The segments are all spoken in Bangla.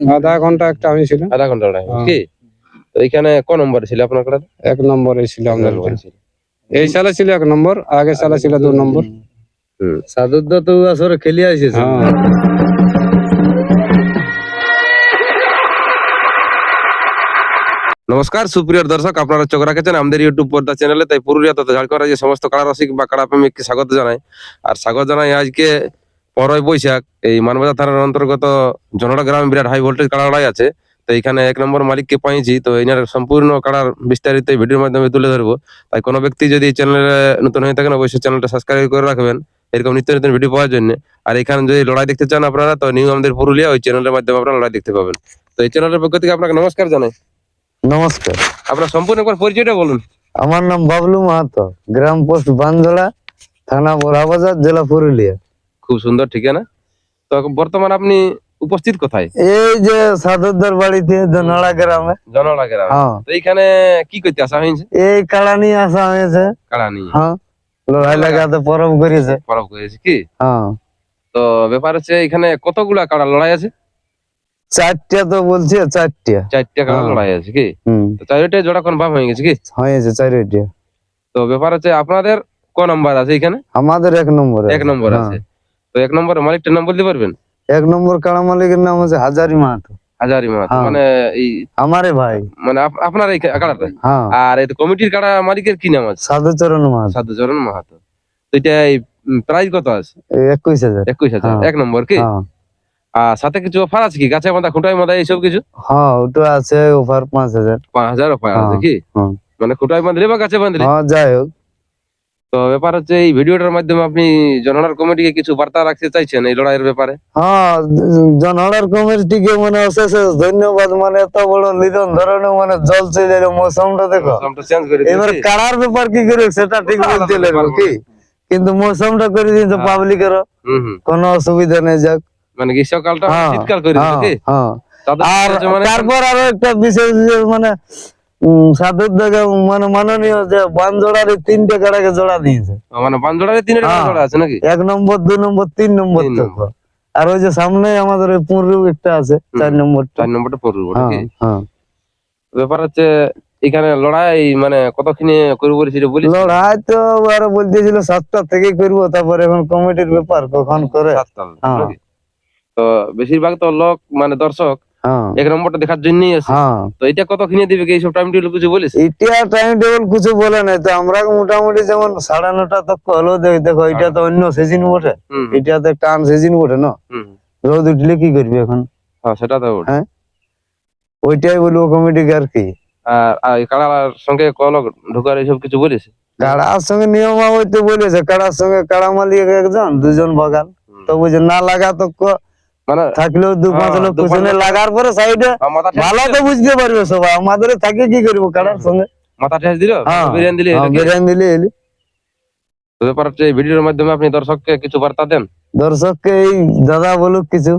আধা ঘণ্টা একটা আমি ছিল আধা ঘণ্টা হ্যাঁ। কি? তো এখানে ক নম্বর ছিল আপনার কাড়া এক নম্বরে ছিল আমাদের। এই সালে ছিল এক নম্বর আগে সালে ছিল দু নম্বর। সাদুদ্দা তো আসরে খেলি আসিছে হ্যাঁ। নমস্কার সুপ্রিয় দর্শক আপনারা চোখ রাখেছেন আমাদের ইউটিউব পর্দা চ্যানেলে তাই পুরুলিয়া তথা ঝাড়খণ্ড রাজ্যের সমস্ত কাড়া রসিক বা কাড়া প্রেমিককে স্বাগত জানাই। আর স্বাগত জানাই আজকে পরই বৈশাখ এই মানবাজার থানার অন্তর্গত জনড়া গ্রামে বিরাট হাই ভোল্টেজ কাড়া লড়াই আছে। তো এখানে এক নম্বর মালিককে পাইছি তো এনার সম্পূর্ণ কাড়ার বিস্তারিত ভিডিওর মাধ্যমে তুলে ধরবো। তাই কোনো ব্যক্তি যদি চ্যানেলে নতুন হয়ে থাকেন অবশ্যই চ্যানেলটা সাবস্ক্রাইব করে রাখবেন। এরকম নিত্য নতুন ভিডিও পাওয়ার জন্য। আর এখানে যদি লড়াই দেখতে চান আপনারা তো নিউ আমাদের পুরুলিয়া ওই চ্যানেলের মাধ্যমে আপনারা লড়াই দেখতে পাবেন। তো এই চ্যানেলের পক্ষ থেকে আপনাকে নমস্কার জানাই। নমস্কার। আপনার সম্পূর্ণ একবার পরিচয়টা বলুন। আমার নাম বাবলু মাহাতো গ্রাম পোস্ট বানজোড়া থানা বড়াবাজার জেলা পুরুলিয়া। খুব সুন্দর ঠিকানা। তো বর্তমান আপনি উপস্থিত কোথায়? এই যে সাদুদ্দার বাড়িতে জনাড়া গ্রামে। জনলা গ্রাম। হ্যাঁ। তো এইখানে কি করতে আসা হয়েছে এই কাড়া নিয়ে আসা হয়েছে কাড়া নিয়ে হ্যাঁ। লড়াই লাগাতে পরব করেছে। পরব করেছে কি? হ্যাঁ। তো ব্যাপার হচ্ছে এখানে কতগুলা কাড়া লড়াই আছে? চারটা তো বলছে চারটা। চারটা কাড়া। লড়াই আছে কি? তো চারটে জোড়া কনফার্ম হয়ে গেছে কি? হয়েছে চারটা। তো ব্যাপার হচ্ছে আপনাদের ক নাম্বার আছে এখানে আমাদের এক নম্বরে এক নম্বর আছে। তো এক নম্বরে মালিকটার নাম বলতে পারবেন? এক নম্বর কাড়া মালিকের নাম হচ্ছে হাজারি মাহাতো। হাজারি মাহাতো হ্যাঁ। মানে এই আমারে ভাই। মানে আপনার এই হ্যাঁ। আর এই কমিটির কাড়া মালিকের কি নাম আছে? সাধুচরণ মাহাতো। সাধুচরণ মাহাতো। তো এটা প্রাইস কত আছে? একুশ হাজার। একুশ হাজার। হ্যাঁ। এক নম্বর কি? আর সাথে কিছু অফার আছে কি? গাছে বাঁধা খুঁটাই বাঁধা এইসব কিছু? হ্যাঁ ওটা আছে ওভার পাঁচ হাজার। পাঁচ হাজার অফার আছে কি। মানে খুঁটাই বাঁধলে বা গাছে বাঁধলে? হ্যাঁ যাই হোক। তো ব্যাপার হচ্ছে এই ভিডিওটার মাধ্যমে আপনি জনগণের কমিটিকে কিছু বার্তা রাখতে চাইছেন এই লড়াইয়ের ব্যাপারে? হ্যাঁ জনহরার কমিটিকে মানে অশেষ ধন্যবাদ মানে এত বড় লিদন ধরনের মানে জল চলে এলো মৌসুমটা দেখো। এবার। কাড়ার ব্যাপার কি করে সেটা ঠিক বলতে কি? কিন্তু মৌসুমটা করে দিয়েছে হ্যাঁ। পাবলিকের কোনো অসুবিধা নেই যাক। মানে গ্রীষ্মকালটা হ্যাঁ, শীতকাল করে দিল হ্যাঁ, কি হ্যাঁ। আর মানে তারপর আরও একটা বিশেষ মানে সাধুর থেকে মানে মাননীয় যে বানজোড়ার তিনটে কাড়াকে জোড়া দিয়েছে। মানে বান্ধড়ারে তিনটা হ্যাঁ। জোড়া আছে নাকি? এক নম্বর দুই নম্বর তিন নম্বর নম্বর। আর ওই যে সামনে আমাদের পুরু একটা আছে চার নম্বরটা চার নম্বরটা পড়বে হ্যাঁ হ্যাঁ। ব্যাপার হচ্ছে এখানে লড়াই মানে কতখানি করব বলেছিল বলি লড়াই তো আর বলতেছিল সাতটা থেকে করব তারপরে এখন কমিটির ব্যাপার কখন করে। সাতটা। তো বেশিরভাগ তো লোক মানে দর্শক এক নম্বরটা দেখার জন্যই আছে হ্যাঁ। তো এটা কত কিনে দিবে কি এইসব টাইম টেবিল কিছু বলিস? এটা টাইম টেবিল কিছু বলে নাই। তো আমরা মোটামুটি যেমন সাড়ে নটা তক হলো দেখো এটা তো অন্য সিজন বটে। এটা তো টান সিজন বটে না? রোদ উঠলে কি করবি এখন? হ্যাঁ সেটা তো। হ্যাঁ। ওইটাই বলব কমিটিকে আর কি। আর কাড়ার সঙ্গে কল ঢোকার এইসব কিছু বলিস? কাড়ার সঙ্গে নিয়মাবলী তো বলেছে। কাড়ার সঙ্গে কাড়া মালিক একজন দুজন বাগান তো বুঝে না লাগা তো ক- মানে থাকলেও দু পাঁচ হ্যাঁ, লোক পিছনে লাগার পরে সাইডে মাথা ঠেস ভালো তো বুঝতে পারবে সবাই। আমাদের থাকে কি করব কাড়ার সঙ্গে। মাথা ঠেস দিল? হ্যাঁ বিরিয়ানি দিলি হ্যাঁ, বিরিয়ানি দিলে এলি তো ব্যাপার এই ভিডিওর মাধ্যমে আপনি দর্শককে কিছু বার্তা দেন। দর্শককে এই দাদা বলুক কিছু।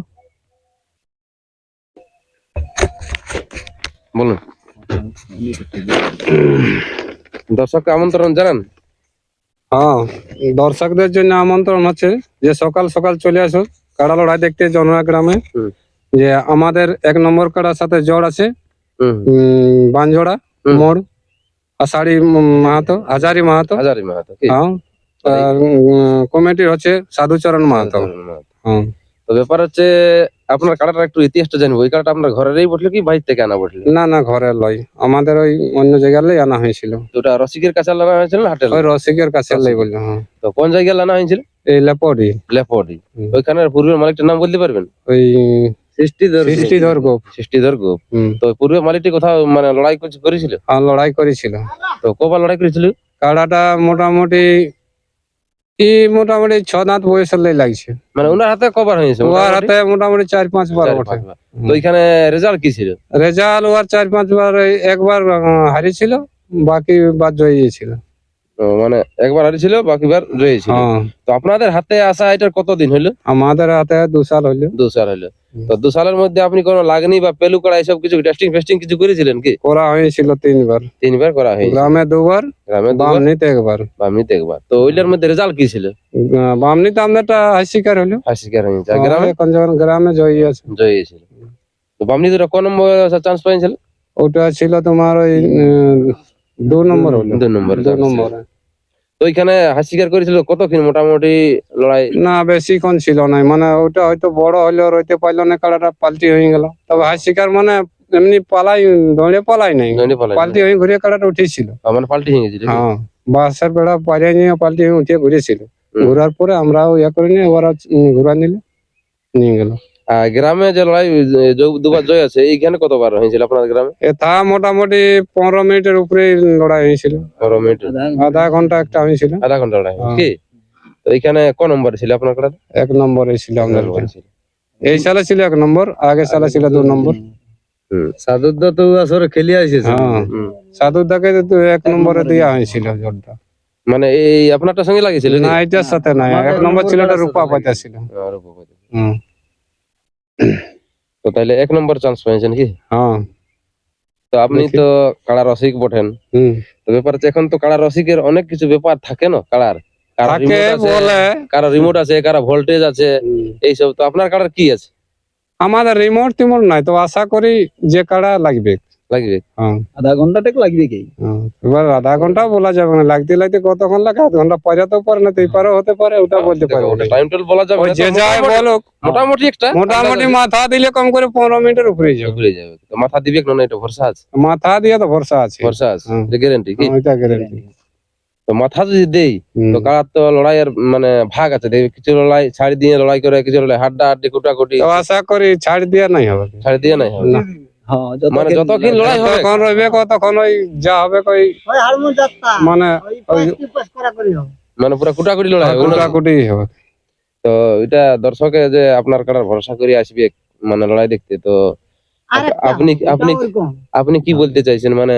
বলুন। দর্শককে আমন্ত্রণ জানান। হ্যাঁ দর্শকদের জন্য আমন্ত্রণ হচ্ছে যে সকাল সকাল চলে আসো কাড়া লড়াই দেখতে জনরা গ্রামে। যে আমাদের এক নম্বর কাড়ার সাথে জড় আছে। হুম। মোড় আষাঢ়ি মাহাতো হাজারি মাহাতো। হাজারি মাহাতো হ্যাঁ। আর উম, কমিটির হচ্ছে সাধুচরণ মাহাতো। হ্যাঁ। তো ব্যাপার হচ্ছে আপনার কাড়াটা একটু ইতিহাসটা জানব। ওই কাড়াটা আপনার ঘরেরই বসলে কি বাইর থেকে আনা বসলে না না ঘরে লয় আমাদের ওই অন্য জায়গায় লাই আনা হয়েছিল। ওটা রসিকের কাছে লাগা হয়েছিল হাটে ওই রসিকের কাছে লাই বলল হ্যাঁ। তো কোন জায়গায় আনা হয়েছিল? এই লেপরি। ওইখানের পূর্বের মালিকটার নাম বলতে পারবেন? ওই সৃষ্টিধর সৃষ্টিধর গোপ সৃষ্টিধর গোপ তো পূর্বের মালিকটি কোথাও মানে লড়াই করেছিল? আর লড়াই করেছিল। তো কবার লড়াই করেছিল? কাড়াটা মোটামুটি মোটামুটি ছ দাঁত লাগছে। মানে ওনার হাতে কবার হয়েছে ওর হাতে মোটামুটি চার পাঁচ বার ওঠে। পাঁচবার। তো ওইখানে রেজাল্ট কি ছিল? রেজাল্ট ওর চার পাঁচ বার একবার হারিয়েছিল বাকি বার জয়িয়েছিল তো মানে একবার হারিয়েছিল বাকিবার রয়েছিল। হ্যাঁ। তো আপনাদের হাতে আসা এটার কতদিন হলো আমাদের হাতে দু সাল হইল। দু সাল হলো তো দু সালের মধ্যে আপনি কোনো লাগনি বা পেলু করা এইসব কিছু টেস্টিং ফেস্টিং কিছু করেছিলেন কি? করা হয়েছিল তিনবার। তিনবার করা হয়েছে গ্রামে দুবার গ্রামে বামনিতে একবার। বামিতে একবার। তো ওইটার মধ্যে রেজাল্ট কি ছিল? বামনিতে আমাদেরটা হাসিকার হলো হাসিকার হয়েছে আর গ্রামে? এখন যখন গ্রামে জয়ী আছে। জয় হয়েছিল তো বামনি দুটো কোন নম্বর চান্স পাইছিল ওটা ছিল তোমার ওই দু নম্বর হলো। দুই নম্বর দু নম্বর। তো ওইখানে হাত শিকার করেছিল কতক্ষণ মোটামুটি লড়াই? না বেশিক্ষণ ছিল না। মানে ওটা হয়তো বড় হলেও রইতে পারল না কাড়াটা পাল্টি হয়ে গেল। তবে হাত শিকার মানে এমনি পালাই দৌড়ে পালাই নাই। পাল্টি হয়ে ঘুরে কাড়াটা উঠেছিল। মানে পাল্টি হয়ে গেছিল হ্যাঁ বাসের বেড়া পাড়ে নিয়ে পাল্টি হয়ে উঠে ঘুরেছিল। ঘুরার পরে আমরাও ইয়ে করে নিয়ে ওরা ঘুরা নিলে নিয়ে গেল। গ্রামে যে লড়াই দুবার জয় আছে এইখানে কতবার হয়েছিল আপনার গ্রামে? এটা মোটামুটি পনেরো মিনিটের উপরে লড়াই হয়েছিল। পনেরো মিনিট আধা ঘণ্টা। একটা হয়েছিল আধা ঘণ্টা লড়াই। হ্যাঁ। কি? তো এইখানে ক নম্বর ছিল আপনার কাড়া এক নম্বরে ছিল আমাদের এই সালে ছিল এক নম্বর আগে সালে ছিল দু নম্বর। সাদুদ্দা তো আসরে খেলি আসিস হ্যাঁ। হুম। দাকে তো এক নম্বরে দেওয়া হয়েছিল জোরটা। মানে এই আপনারটার সঙ্গে লাগিয়েছিল না এটার সাথে নাই। এক নম্বর ছিল রূপা পাতা ছিল। হুম। তো তাহলে এক নম্বর চান্স পেয়েছেন কি হ্যাঁ। তো আপনি তো কাড়া রসিক বটেন। তো ব্যাপার হচ্ছে এখন তো কাড়া রসিকের অনেক কিছু ব্যাপার থাকে না কাড়ার। কারও রিমোট আছে কারও ভোল্টেজ আছে এইসব। তো আপনার কাড়ার কি আছে? আমাদের রিমোট টিমোট নাই তো আশা করি যে কাড়া লাগবে। লাগবে? হ্যাঁ। আধা ঘণ্টা টেক লাগবে কি? হ্যাঁ। এবার আধা ঘণ্টা বলা যাবে না। লাগতে লাগতে কতক্ষণ লাগে? আধ ঘণ্টা পরে তো পারে না হতে পারে ওটা বলতে পারব না। টাইম টেল বলা যাবে যে যায় বলুক মোটামুটি একটা মোটামুটি মাথা দিলে কম করে পনেরো মিনিটের উপরে যাবে। ঘুরে যাবে। তো মাথা দিবে না এটা ভরসা আছে? মাথা দিয়ে তো ভরসা আছে। ভরসা আছে। গ্যারেন্টি কি? ওইটা গ্যারেন্টি তো মাথা যদি দেই তো কারার তো লড়াইয়ের মানে ভাগ আছে। দেখবে কিছু লড়াই ছাড়ি দিয়ে লড়াই করে কিছু লড়াই হাড্ডা হাড্ডি কুটাকুটি আশা করি ছাড় দিয়ে নাই হবে। ছাড়ি দিয়ে নাই হবে। হ্যাঁ মানে যতক্ষণ লড়াই হবে কখন রইবে কতক্ষণ ওই যা হবে কই মানে ওই মানে পুরো কুটাকুটি লড়াই হবে? কুটাকুটি হবে। তো এটা দর্শকে যে আপনার কারার ভরসা করে আসবে মানে লড়াই দেখতে তো আপনি আপনি আপনি কি বলতে চাইছেন? মানে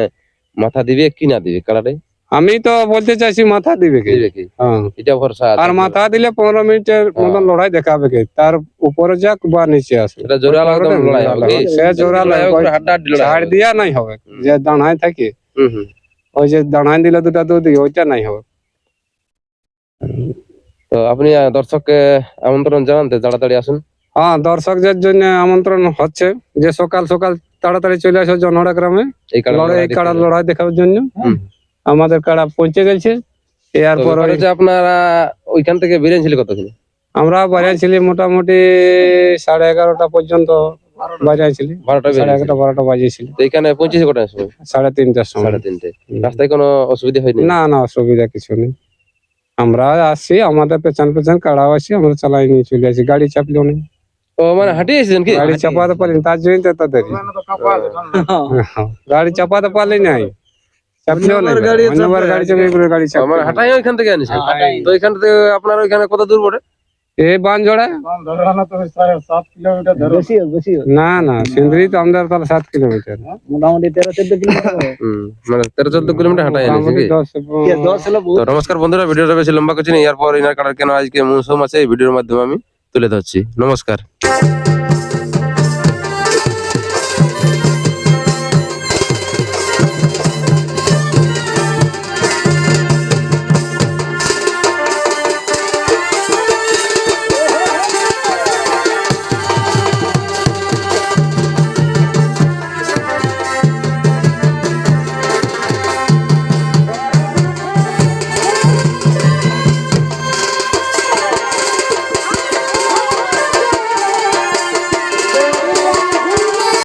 মাথা দিবে কি না দিবে কারারে? আমি তো বলতে চাইছি মাথা দিবে কি? হ্যাঁ। এটা ভরসা আর মাথা দিলে পনেরো মিনিটের মতন লড়াই দেখাবে কি? তার উপরে যাক বা নিচে আসবে জোরে ছাড় দিয়া নাই হবে। যে দাঁড়ায় থাকে। ওই যে দাঁড়ায় দিলে দুটা দুধ ওইটা নাই হবে। তো আপনি দর্শককে আমন্ত্রণ জানাতে তাড়াতাড়ি আসুন। হ্যাঁ দর্শকদের জন্য আমন্ত্রণ হচ্ছে যে সকাল সকাল তাড়াতাড়ি চলে আসো জনহরা গ্রামে। এই লড়াই। লড়াই দেখার জন্য। হুম। আমাদের কাড়া পৌঁছে গেছে। এরপর হচ্ছে আপনারা ওইখান থেকে বেরিয়েছিল কতক্ষণ? আমরা বাজাইছিলি মোটামুটি সাড়ে এগারোটা পর্যন্ত বাজাইছিলি বারোটা সাড়ে এগারোটা বারোটা বাজিয়েছিলি তো এখানে পৌঁছেছে কটার সময়? সাড়ে তিনটার সময়। সাড়ে তিনটে। রাস্তায় কোনো অসুবিধা হয়নি? না না অসুবিধা কিছু নেই। আমরা আসছি আমাদের পেছন পেছন কাড়াও আসছি আমরা চালাই নিয়ে চলে আসি। গাড়ি চাপলেও নেই। ও মানে হাঁটিয়ে এসেছেন কি? গাড়ি চাপাতে পারিনি তার জন্যই তো হ্যাঁ, গাড়ি চাপাতে পারলি নাই? হাঁটাই ওইখান থেকে আনিছে তো এখান থেকে আপনার ওইখানে কত দূর পড়ে এই বান জোড়া বেশি বেশি না না সিন্দ্রি তো আমাদের তাহলে সাত কিলোমিটার। মোটামুটি তেরো চোদ্দ কিলোমিটার মানে তেরো চোদ্দ কিলোমিটার হাঁটাই তো নমস্কার বন্ধুরা ভিডিওটা বেশি লম্বা করছি না এরপর ইনার কাটার কেন আজকে মৌসুম আছে এই ভিডিওর মাধ্যমে আমি তুলে ধরছি। নমস্কার।